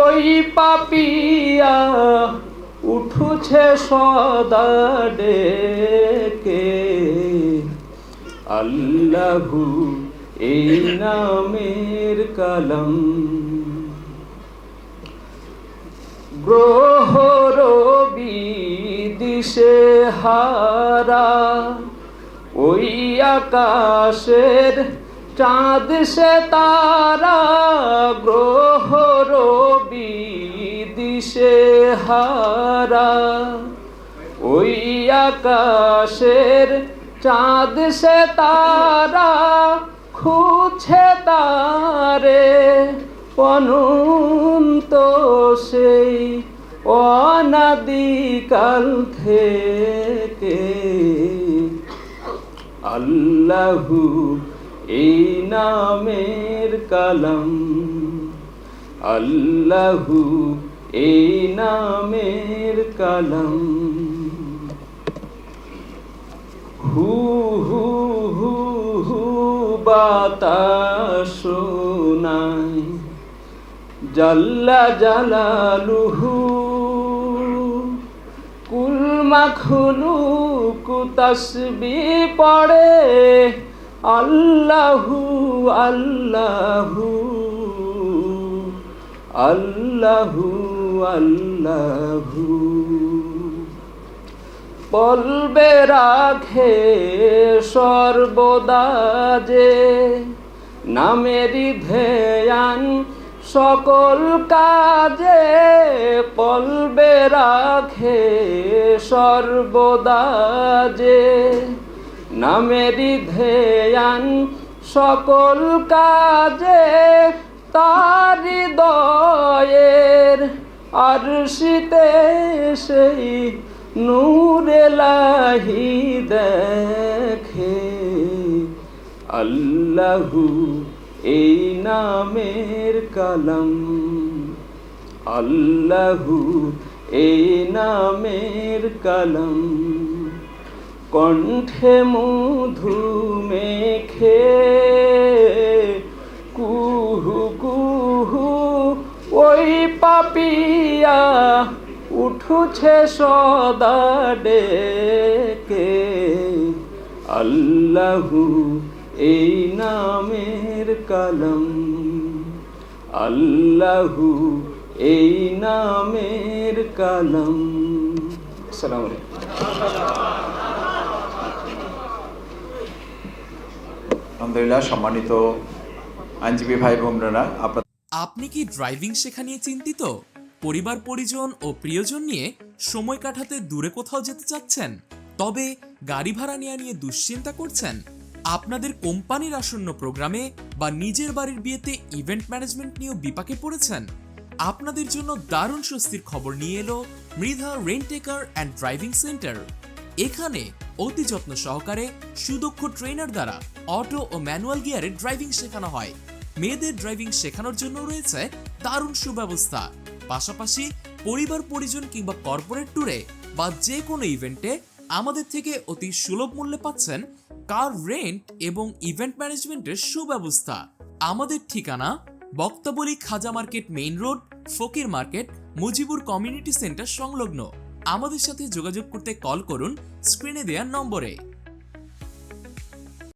ওই পাপিয়া উঠুছে সদা ডেকে। আল্লাহু এই নামের কালাম। গ্রহ রবি দিশে হারা, ওই আকাশের চাঁদ সে তারা। গ্রহ দিশে হারা, ওই আকাশের চাঁদ সে তারা খুঁজছে তারে, অনন্ত সেই অনাদিকাল থেকে। আল্লাহু এই নামের কালাম, আল্লাহু এই নামের কালাম। হু হু হু হু, বাতাস শোনায় জাল্লা জালালুহু, কুল মাখলু কুতসবি পড়ে। আল্লাহু আল্লাহু আল্লাহু আল্লাহু। বলবে, রাখে সর্বদা যে নামেরই ধ্যান সকল কাজে। পলবে রাখে সর্বদা যে নামেরই ধ্যান সকল কাজে। তার হৃদয়ের আর শীতে সেই নূরে লাহি দেখে। আল্লাহু এই নামের কালাম। আল্লাহু এই নামের কালাম। কণ্ঠে মধু মেখে পাপিয়া উঠুছে সদা ডেকে। আল্লাহু এই নামের কালাম। আল্লাহু এই নামের কালাম। আলাইকুম। আলহামদুলিল্লাহ, সম্মানিত আইনজীবী ভাই বোনেরা আপনার আপনি কি ড্রাইভিং শেখা নিয়ে চিন্তিত? পরিবার, পরিজন ও প্রিয়জন নিয়ে সময় কাটাতে দূরে কোথাও যেতে চাচ্ছেন? তবে গাড়ি ভাড়া নেওয়া নিয়ে দুশ্চিন্তা করছেন? আপনাদের কোম্পানির আসন্ন প্রোগ্রামে বা নিজের বাড়ির বিয়েতে ইভেন্ট ম্যানেজমেন্ট নিয়েও বিপাকে পড়েছেন? আপনাদের জন্য দারুণ স্বস্তির খবর নিয়ে এলো Mridha rent a car and driving centre এখানে অতি যত্ন সহকারে সুদক্ষ ট্রেনার দ্বারা অটো ও ম্যানুয়াল গিয়ারে ড্রাইভিং শেখানো হয়। মেয়েদের ড্রাইভিং শেখানোর জন্য রয়েছে দারুণ সুব্যবস্থা। পাশাপাশি পরিবার পরিজন কিংবা কর্পোরেট ট্যুরে বা যে কোনো ইভেন্টে আমাদের থেকে অতি সুলভ মূল্যে পাচ্ছেন কার রেন্ট এবং ইভেন্ট ম্যানেজমেন্টের সুব্যবস্থা। আমাদের ঠিকানা Boktaboli Khaja market main road Fakir market, Mujibur community centre সংলগ্ন। আমাদের সাথে যোগাযোগ করতে কল করুন স্ক্রিনে দেওয়ার নম্বরে।